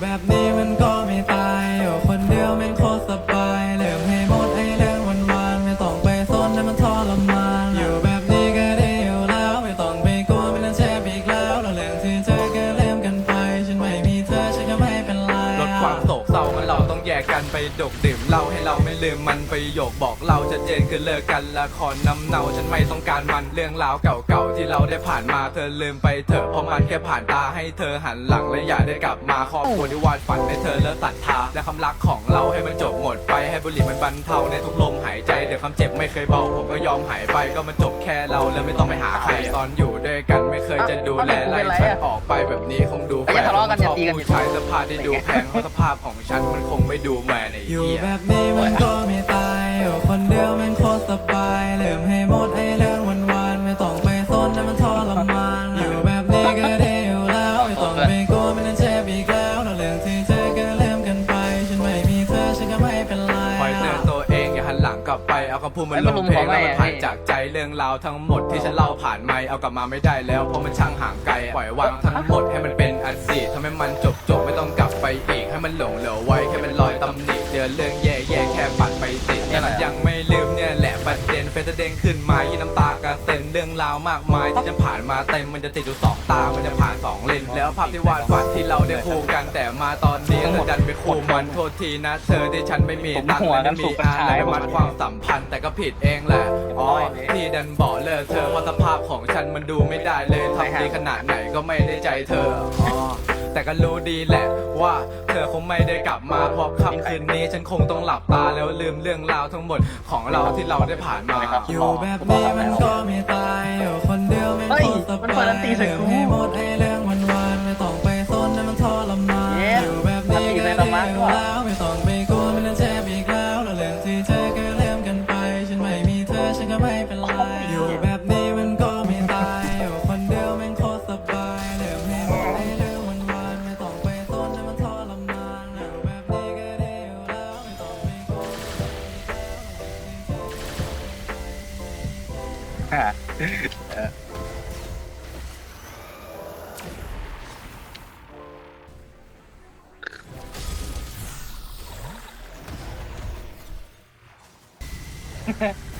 แบบนี้มันก็ไม่ตายอยู่คนเดียวแม่งโคตรสบายเรื่องให้หมดไอ้เรื่องวันวานไม่ต้องไปสนให้มันทรมานอยู่แบบนี้ก็ไดีอยู่แล้วไม่ต้องไปกลัวไม่ต้องเจ็บอีกแล้วเราเรื่องที่เธอก็เล่มกันไปฉันไม่มีเธอฉันก็ไม่เป็นไรลดความโศก แกกันไปดกดื่มเหล้าให้เราไม่ลืมมันประโยคบอกเราชัดเจนคือเลิกกันละครน้ำเนาฉันไม่ต้องการมันเรื่องราวเก่าๆที่เราได้ผ่านมาเธอลืมไปเถอะเพราะมันแค่ผ่านตาให้เธอหันหลังและอย่าได้กลับมาครอบครัวที่วาดฝันให้เธอเลิกตัดทาและคำรักของเราให้มันจบหมดไปให้บุหรี่มันบรรเทาในทุกลมหายใจเดี๋ยวคำเจ็บไม่เคยเบาผมก็ยอมหายไปก็มันจบแค่เราแล้วไม่ต้องไปหาใครตอนอยู่ด้วยกันไม่เคยจะดูแลไล่ฉันออกไปแบบนี้คงดูแฟนชอบผู้ชายสื้อผ้าที่ดูแพงเพราะสภาพของฉันมันคงไม่ดูแมนไอ้อยู่เหี้ยแบบนี้มันก็ไม่ตายอยู่คนเดียวแม่งโคตรสบายเริ่มให้หมดไอ้เรื่องวันวานๆไม่ต้องไปสนให้มันทรมานอยู่แบบนี้ก็ดีอยู่แล้วไม่ต้องไปกลัวไม่ต้องเจ็บอีกแล้วแล้วเรื่องที่เธอก็เล่มกันไป ฉันไม่มีเธอฉันก็ไม่เป็นไร คอยเตือนตัวเองอย่าหันหลังกลับไปเอาคำพูดมันลงเพลงแล้วมันผ่านจากใจเรื่องราวทั้งหมดที่ฉันเล่าผ่านไม่เอากลับมาไม่ได้แล้วเพราะมันช่างห่างไกลปล่อยวางทั้งหมดให้มันเป็นอดีตทำให้มันจบ ไว้แค่เป็นรอยตำหนิเจอเรื่องแย่ๆแค่ปัดไปติดแต่ยังไม่ลืมเนี่ยแหละประเด็นเฟซเด้งขึ้นมายี่น้ำตากระเซ็น เรื่องราวมากมายที่จะผ่านมาเต็มมันจะติดอยู่สองตา มันจะผ่านสองเลนแล้วภาพที่วาดฝันที่เราได้คู่กันแต่มาตอนนี้เธอดันไปคู่มันโทษทีนะเธอที่ฉันไม่มีตังค์และไม่มีอาและไปมัดความสัมพันธ์แต่ก็ผิดเองแหละอ๋อที่ดันบอกเลิกเธอเพราะสภาพของฉันมันดูไม่ได้เลยทำดีขนาดไหนก็ไม่ได้ใจเธออ๋อแต่ก็รู้ดีแหละว่าเธอคงไม่ได้กลับมาเพราะค่ำคืนนี้ฉันคงต้องหลับตาแล้วลืมเรื่องราวทั้งหมดของเราที่เราได้ผ่านมาอยู่แบบนี้มันก็ไม่ตา ม่งเฮ้ยโคตรสมันบาเปิดยดนตรีใส่เริ่มกูให้หมดไอ้เรื่องวันวานๆไม่ต้องไปสนให้มันทรมานเย้อยู่แบบนี้ดนตรีก็ใส่ดีดอกไม้อยู่ด้วยแล้วไม่ต้องไปกลัวไม่ต้องเจ็บอีกแล้วแล้วเรื่องที่เธอก็เล่มกันไป ฉันไม่มีเธอฉันก็ไม่เป็นไรอยู่แบบนี้มันก็ไม่ตายอยู่คนเดียวแม่งโคตรสบายเริ่มให้หมดไอ้เรื่องวันวานๆไม่ต้องไปสนให้มันทรมานอยู่แบบนี้ก็ดีอยู่แล้วไม่ต้องไปกลัวเ Okay.